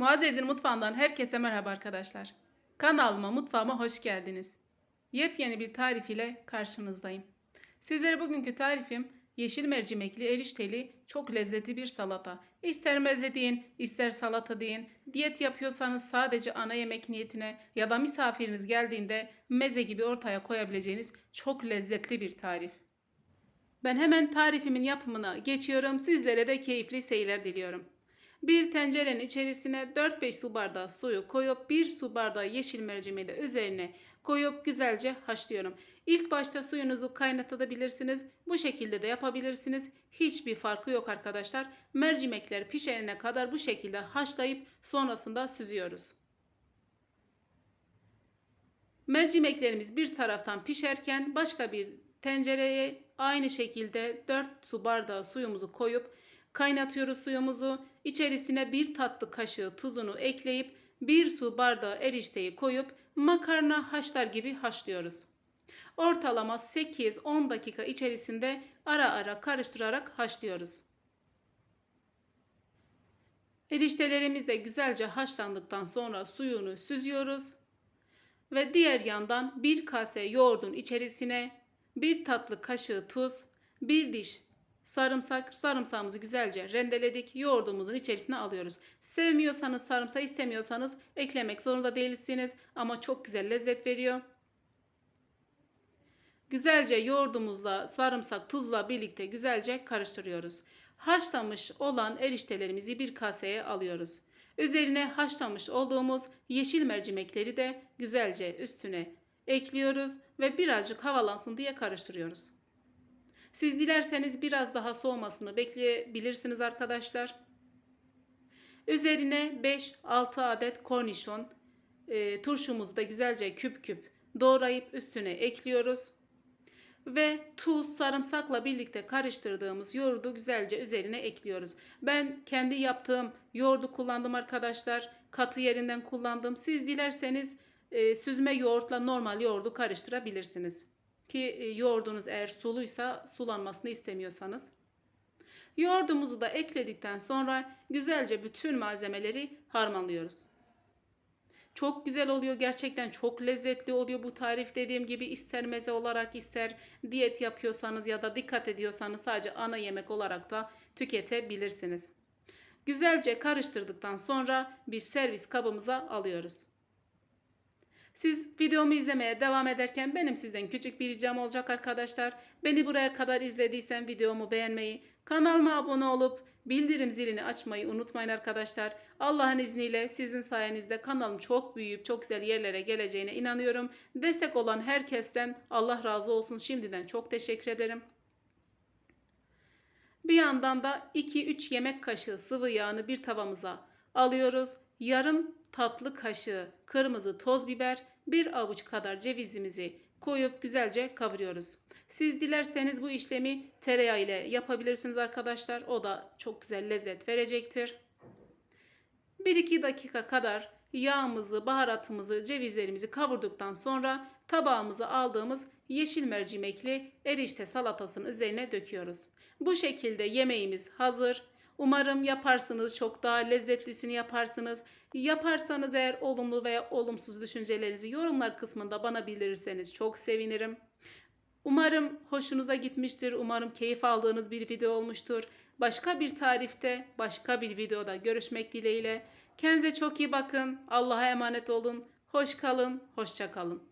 Muazzez'in mutfağından herkese merhaba arkadaşlar. Kanalıma, mutfağıma hoş geldiniz. Yepyeni bir tarif ile karşınızdayım. Sizlere bugünkü tarifim yeşil mercimekli erişteli çok lezzetli bir salata. İster meze deyin, ister salata deyin. Diyet yapıyorsanız sadece ana yemek niyetine ya da misafiriniz geldiğinde meze gibi ortaya koyabileceğiniz çok lezzetli bir tarif. Ben hemen tarifimin yapımına geçiyorum. Sizlere de keyifli seyirler diliyorum. Bir tencerenin içerisine 4-5 su bardağı suyu koyup 1 su bardağı yeşil mercimeği de üzerine koyup güzelce haşlıyorum. İlk başta suyunuzu kaynatabilirsiniz. Bu şekilde de yapabilirsiniz. Hiçbir farkı yok arkadaşlar. Mercimekler pişene kadar bu şekilde haşlayıp sonrasında süzüyoruz. Mercimeklerimiz bir taraftan pişerken başka bir tencereye aynı şekilde 4 su bardağı suyumuzu koyup kaynatıyoruz suyumuzu. İçerisine bir tatlı kaşığı tuzunu ekleyip bir su bardağı erişteyi koyup makarna haşlar gibi haşlıyoruz. Ortalama 8-10 dakika içerisinde ara ara karıştırarak haşlıyoruz. Eriştelerimiz de güzelce haşlandıktan sonra suyunu süzüyoruz ve diğer yandan bir kase yoğurdun içerisine bir tatlı kaşığı tuz, bir diş sarımsak, sarımsağımızı güzelce rendeledik. Yoğurdumuzun içerisine alıyoruz. Sevmiyorsanız sarımsak istemiyorsanız eklemek zorunda değilsiniz ama çok güzel lezzet veriyor. Güzelce yoğurdumuzla sarımsak tuzla birlikte güzelce karıştırıyoruz. Haşlamış olan eriştelerimizi bir kaseye alıyoruz. Üzerine haşlamış olduğumuz yeşil mercimekleri de güzelce üstüne ekliyoruz ve birazcık havalansın diye karıştırıyoruz. Siz dilerseniz biraz daha soğumasını bekleyebilirsiniz arkadaşlar. Üzerine 5-6 adet kornişon e, turşumuzu da güzelce küp küp doğrayıp üstüne ekliyoruz. Ve tuz, sarımsakla birlikte karıştırdığımız yoğurdu güzelce üzerine ekliyoruz. Ben kendi yaptığım yoğurdu kullandım arkadaşlar. Katı yerinden kullandım. Siz dilerseniz e, süzme yoğurtla normal yoğurdu karıştırabilirsiniz. Ki e, yoğurdunuz eğer suluysa sulanmasını istemiyorsanız. Yoğurdumuzu da ekledikten sonra güzelce bütün malzemeleri harmanlıyoruz. Çok güzel oluyor gerçekten çok lezzetli oluyor bu tarif dediğim gibi ister meze olarak ister diyet yapıyorsanız ya da dikkat ediyorsanız sadece ana yemek olarak da tüketebilirsiniz. Güzelce karıştırdıktan sonra bir servis kabımıza alıyoruz. Siz videomu izlemeye devam ederken benim sizden küçük bir ricam olacak arkadaşlar. Beni buraya kadar izlediysen videomu beğenmeyi, kanalıma abone olup bildirim zilini açmayı unutmayın arkadaşlar. Allah'ın izniyle sizin sayenizde kanalım çok büyüyüp çok güzel yerlere geleceğine inanıyorum. Destek olan herkesten Allah razı olsun. Şimdiden çok teşekkür ederim. Bir yandan da 2-3 yemek kaşığı sıvı yağını bir tavamıza alıyoruz. Yarım tatlı kaşığı kırmızı toz biber, bir avuç kadar cevizimizi koyup güzelce kavuruyoruz. Siz dilerseniz bu işlemi tereyağı ile yapabilirsiniz arkadaşlar. O da çok güzel lezzet verecektir. 1-2 dakika kadar yağımızı, baharatımızı, cevizlerimizi kavurduktan sonra tabağımıza aldığımız yeşil mercimekli erişte salatasının üzerine döküyoruz. Bu şekilde yemeğimiz hazır. Umarım yaparsınız, çok daha lezzetlisini yaparsınız. Yaparsanız eğer olumlu veya olumsuz düşüncelerinizi yorumlar kısmında bana bildirirseniz çok sevinirim. Umarım hoşunuza gitmiştir. Umarım keyif aldığınız bir video olmuştur. Başka bir tarifte, başka bir videoda görüşmek dileğiyle. Kendinize çok iyi bakın. Allah'a emanet olun. Hoş kalın, hoşça kalın.